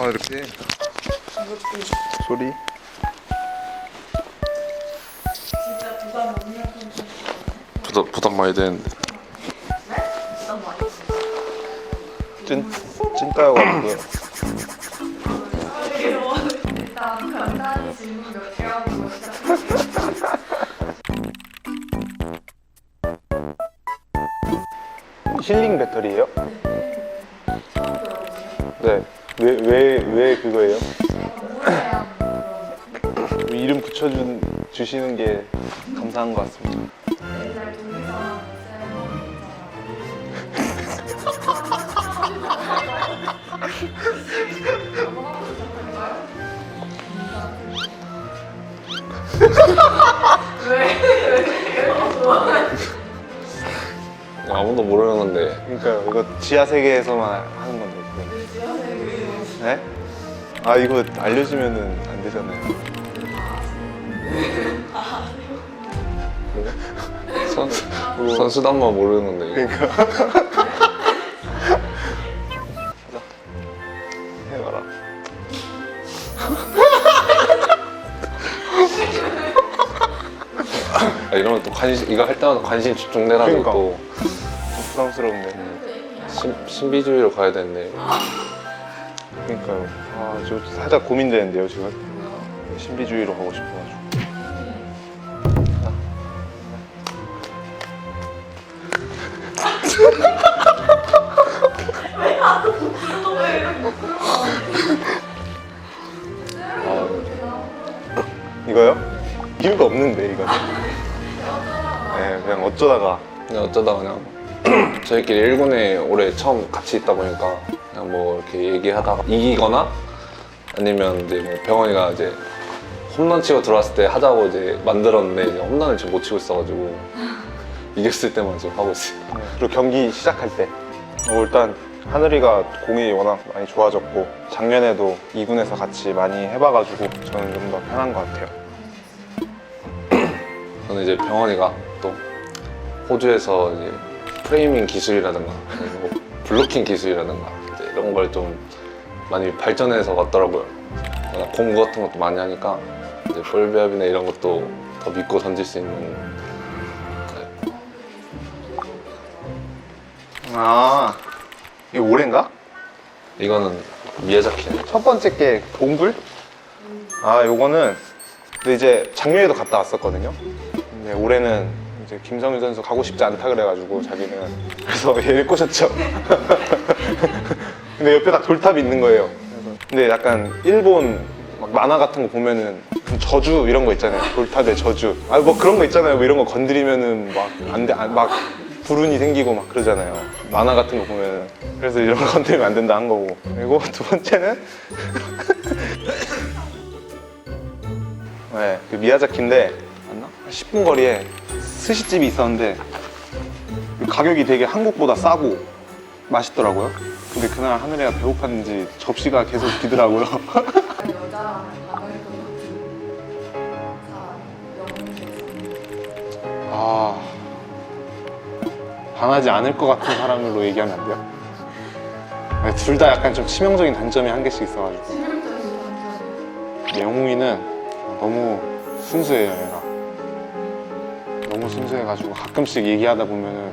아 이렇게 소리 진짜 부담 없는 부담, 부담 많이 되는데 부담 많이 없어요. 찐 찐따여가지고요. 일단 간단히 질문 몇개 하고 시작할게요. 힐링 배터리예요? 들어보세요. 네. 왜 왜 왜 그거예요? 그런 이름 붙여준 주시는 게 감사한 것 같습니다. 옛날 아무도 모르는 건데 그러니까 이거 지하 세계에서만. 네? 아 이거 알려주면은 안 되잖아요. 선, 선수단만 모르는 건데 이거. 그러니까. 해봐라. 아, 이러면 또 관심 이거 할 때마다 관심 집중돼가지고 그러니까. 또 부담스럽네. 신, 신비주의로 가야 되는데 그러니까요. 아, 저 살짝 고민되는데요, 지금. 신비주의로 가고 싶어가지고. 아, 이거요? 이유가 없는데, 이거는. 네, 그냥 어쩌다가. 그냥 어쩌다 그냥 저희끼리 1군에 올해 처음 같이 있다 보니까 그냥 뭐 이렇게 얘기하다가 이기거나 아니면 이제 뭐 병원이가 이제 홈런 치고 들어왔을 때 하자고 이제 만들었는데 이제 홈런을 지금 못 치고 있어가지고 이겼을 때만 지금 하고 있어요. 네, 그리고 경기 시작할 때. 어, 일단 하늘이가 공이 워낙 많이 좋아졌고 작년에도 2군에서 같이 많이 해봐가지고 저는 좀 더 편한 것 같아요. 저는 이제 병원이가 또 호주에서 이제 프레이밍 기술이라든가 뭐 블로킹 기술이라든가 이런 걸 좀 많이 발전해서 왔더라고요. 공부 같은 것도 많이 하니까 이제 볼 배합이나 이런 것도 더 믿고 던질 수 있는 네. 아, 이거 올해인가? 이거는 미야자키네. 첫 번째 게 동굴? 아, 요거는 근데 이제 작년에도 갔다 왔었거든요. 근데 올해는 이제 김성윤 선수 가고 싶지 않다 그래가지고 자기는 그래서 얘를 꼬셨죠. 근데 옆에 딱 돌탑이 있는 거예요. 근데 약간 일본 막 만화 같은 거 보면은 저주 이런 거 있잖아요. 돌탑의 저주. 아 뭐 그런 거 있잖아요. 뭐 이런 거 건드리면은 막안 돼, 안- 막 불운이 생기고 막 그러잖아요. 만화 같은 거 보면은. 그래서 이런 거 건드리면 안 된다 한 거고. 그리고 두 번째는 네, 그 미야자키인데 맞나? 한 10분 거리에 스시집이 있었는데 그 가격이 되게 한국보다 싸고 맛있더라고요. 근데 그날 하늘이가 배고팠는지 접시가 계속 비더라고요. 사람 아 반하지 않을 것 같은 사람으로 얘기하면 안 돼요? 둘 다 약간 좀 치명적인 단점이 한 개씩 있어가지고 치명적인 감정이 영웅이는 너무 순수해요 얘가 순수해가지고 가끔씩 얘기하다 보면은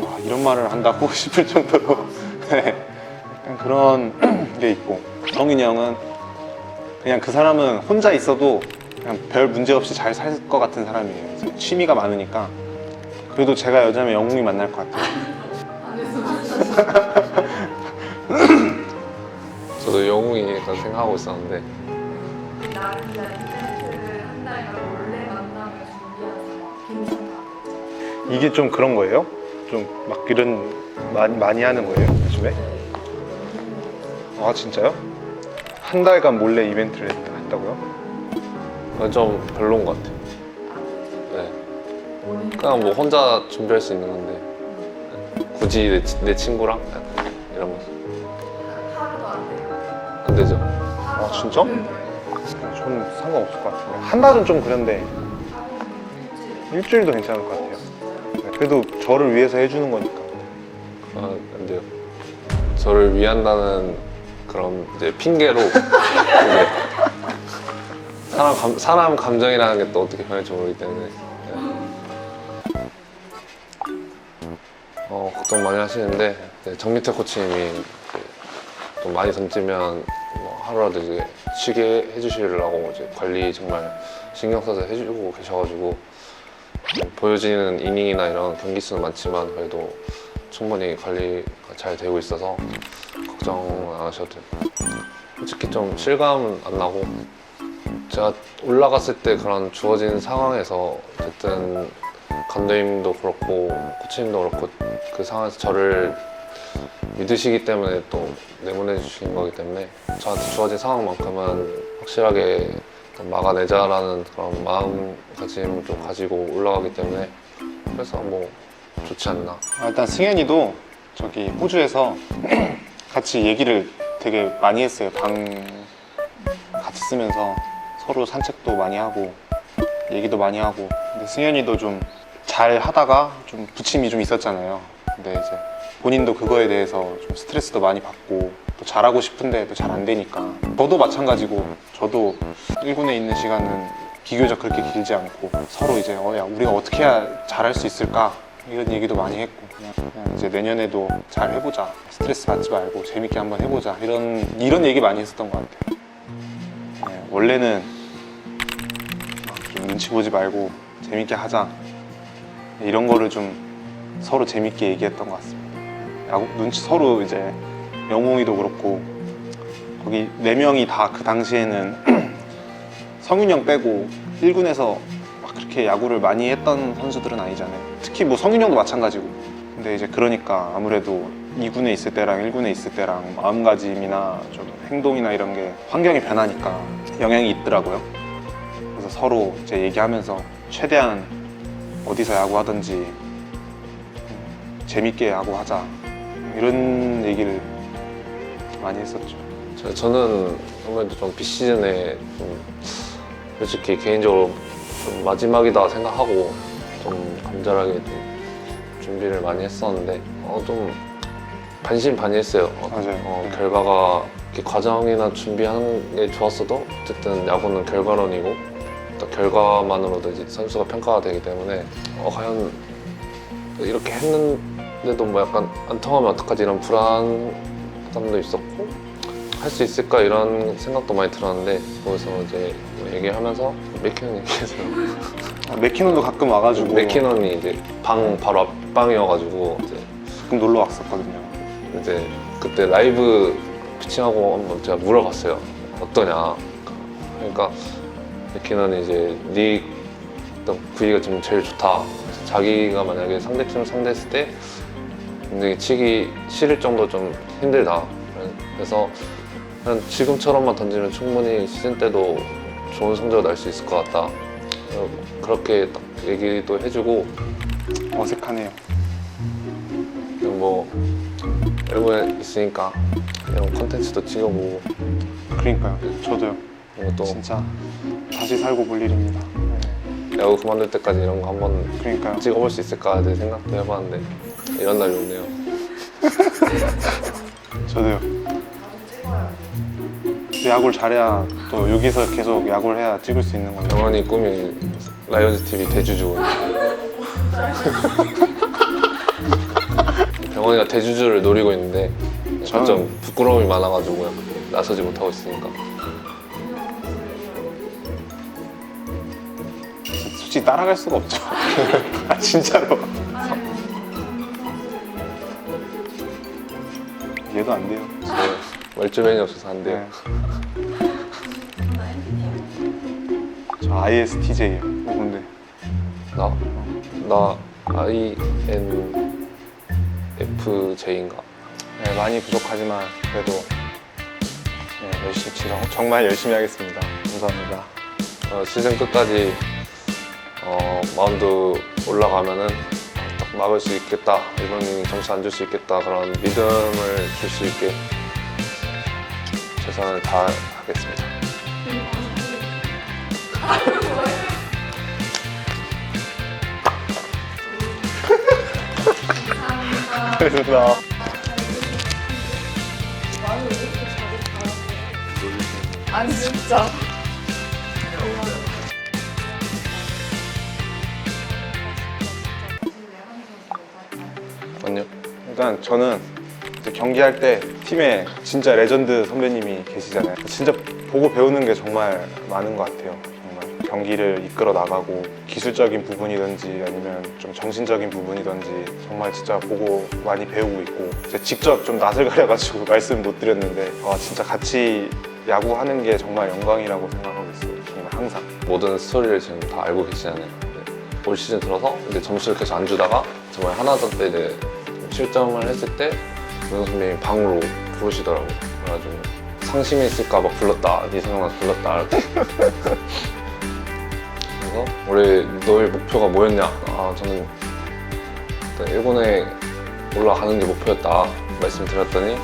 와, 이런 말을 한다고 싶을 정도로. 네, 약간 그런 게 있고. 성인이 형은 그냥 그 사람은 혼자 있어도 그냥 별 문제 없이 잘 살 것 같은 사람이에요. 취미가 많으니까. 그래도 제가 여자면 영웅이 만날 것 같아요. 저도 영웅이니까 생각하고 있었는데. 나는 그냥 이벤트를 한 달간 원래 만나면 준비한 괜찮다. 이게 좀 그런 거예요? 좀 막 이런 많이 많이 하는 거예요 요즘에? 아 진짜요? 한 달간 몰래 이벤트를 했- 했다고요? 그건 좀 별로인 것 같아요. 네. 그냥 뭐 혼자 준비할 수 있는 건데 굳이 내, 치- 내 친구랑 약간 이런 거 하루도 안 돼요. 안 되죠. 아 진짜? 저는 상관없을 것 같은데 한 달은 좀 그런데 일주일도 괜찮을 것 같아요 네, 그래도 저를 위해서 해주는 거니까 아, 안 돼요. 저를 위한다는 그런 이제 핑계로 이제 사람 감, 사람 감정이라는 게 또 어떻게 변할지 모르기 때문에 네. 어, 걱정 많이 하시는데 이제 정미태 코치님이 좀 많이 던지면 뭐 하루라도 이제 쉬게 해주시려고 이제 관리 정말 신경 써서 해주고 계셔가지고 뭐 보여지는 이닝이나 이런 경기 수는 많지만 그래도 충분히 관리가 잘 되고 있어서 걱정 안 하셔도 돼요. 솔직히 좀 실감은 안 나고 제가 올라갔을 때 그런 주어진 상황에서 어쨌든 감독님도 그렇고 코치님도 그렇고 그 상황에서 저를 믿으시기 때문에 또 내보내 주신 거기 때문에 저한테 주어진 상황만큼은 확실하게 막아내자라는 그런 마음가짐을 좀 가지고 올라가기 때문에 그래서 뭐 좋지 않나 아, 일단 승현이도 저기 호주에서 같이 얘기를 되게 많이 했어요. 방 같이 쓰면서 서로 산책도 많이 하고 얘기도 많이 하고. 근데 승현이도 좀 잘 하다가 좀 부침이 좀 있었잖아요. 근데 이제 본인도 그거에 대해서 좀 스트레스도 많이 받고 또 잘하고 싶은데 또 잘 안 되니까. 저도 마찬가지고 저도 1군에 있는 시간은 비교적 그렇게 길지 않고 서로 이제 어, 야, 우리가 어떻게 해야 잘할 수 있을까 이런 얘기도 많이 했고 그냥, 이제 내년에도 잘 해보자 스트레스 받지 말고 재밌게 한번 해보자 이런 이런 얘기 많이 했었던 것 같아요. 네, 원래는 눈치 보지 말고 재밌게 하자 이런 거를 좀 서로 재밌게 얘기했던 것 같습니다. 야구 눈치 서로 이제 영웅이도 그렇고 거기 네 명이 다 그 당시에는 성윤이 형 빼고 1군에서 막 그렇게 야구를 많이 했던 선수들은 아니잖아요. 특히 뭐 성윤이 형도 마찬가지고. 근데 이제 그러니까 아무래도 2군에 있을 때랑 1군에 있을 때랑 마음가짐이나 좀 행동이나 이런 게 환경이 변하니까 영향이 있더라고요. 그래서 서로 이제 얘기하면서 최대한 어디서 야구하든지 음, 재밌게 야구하자 이런 얘기를 많이 했었죠. 저- 저는 아무래도 좀 비시즌에 좀 솔직히 개인적으로 좀 마지막이다 생각하고 좀 간절하게 좀 준비를 많이 했었는데 어, 좀 반신반의했어요. 어, 맞아요. 어, 네. 결과가 이렇게 과정이나 준비하는 게 좋았어도 어쨌든 야구는 결과론이고 또 결과만으로도 이제 선수가 평가가 되기 때문에 어, 과연 이렇게 했는데도 뭐 약간 안 통하면 어떡하지 이런 불안 감도 있었고 할 수 있을까 이런 생각도 많이 들었는데 거기서 이제 뭐 얘기하면서 얘기해서 아, 맥키논도 가끔 와가지고 맥키넌이 이제 방 바로 앞방이어가지고 이제 가끔 놀러 왔었거든요. 이제 그때 라이브 피칭하고 한번 제가 물어봤어요. 어떠냐. 그러니까 맥키넌이 이제 네 어떤 부위가 지금 제일 좋다. 그래서 자기가 만약에 상대팀을 상대했을 때 굉장히 치기 싫을 정도 좀 힘들다. 그래서 그냥 지금처럼만 던지면 충분히 시즌 때도 좋은 성적을 날수 있을 것 같다. 어, 그렇게 딱 얘기도 해주고 어색하네요. 뭐 일본에 있으니까 이런 컨텐츠도 찍어보고 그러니까요. 저도요. 또 진짜 다시 살고 볼 일입니다. 네. 야구 그만둘 때까지 이런 거 한번 그러니까요. 찍어볼 수 있을까 내 생각도 해봤는데 이런 날이 오네요. 저도요. 또 야구를 잘해야 또 여기서 계속 야구를 해야 찍을 수 있는 건데. 병원이 꿈이 라이온즈 TV 대주주. 병원이가 대주주를 노리고 있는데 저는- 좀 부끄러움이 많아가지고 나서지 못하고 있으니까 솔직히 따라갈 수가 없죠. 아 진짜로. 얘도 안 돼요. 저 멀쩡맨이 없어서 안 돼요. 네. 저 ISTJ예요. 어, 근데 나? 나 INFJ인가? 네, 많이 부족하지만 그래도 네, 열심히 치러 정말 열심히 하겠습니다. 감사합니다. 어, 시즌 끝까지 어, 마운드 올라가면은 딱 막을 수 있겠다. 일본이 점수 안 줄 수 있겠다. 그런 믿음을 줄 수 있게 최선을 다하겠습니다. 잘해? 아니 진짜. 일단 저는 이제 경기할 때 팀에 진짜 레전드 선배님이 계시잖아요. 진짜 보고 배우는 게 정말 많은 것 같아요. 정말 경기를 이끌어 나가고 기술적인 부분이든지 아니면 좀 정신적인 부분이든지 정말 진짜 보고 많이 배우고 있고 제가 직접 좀 낯을 가려가지고 말씀 못 드렸는데 와 진짜 같이 야구하는 게 정말 영광이라고 생각하고 있어요. 정말 항상. 모든 스토리를 지금 다 알고 계시잖아요. 네. 올 시즌 들어서 이제 점수를 계속 안 주다가 정말 하나전 때 이제 좀 실점을 했을 때 문호 선배님이 방으로 부르시더라고요. 그래가지고 상심이 있을까봐 불렀다. 네 생각나서 불렀다. 그래서 올해 너의 목표가 뭐였냐? 아 저는 일본에 올라가는 게 목표였다 말씀드렸더니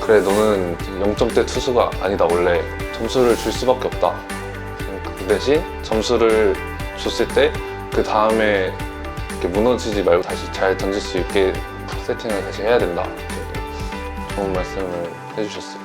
그래 너는 0점대 투수가 아니다 원래 점수를 줄 수밖에 없다 그 대신 점수를 줬을 때 그 다음에 이렇게 무너지지 말고 다시 잘 던질 수 있게 세팅을 다시 해야 된다. 좋은 말씀을 해주셨어요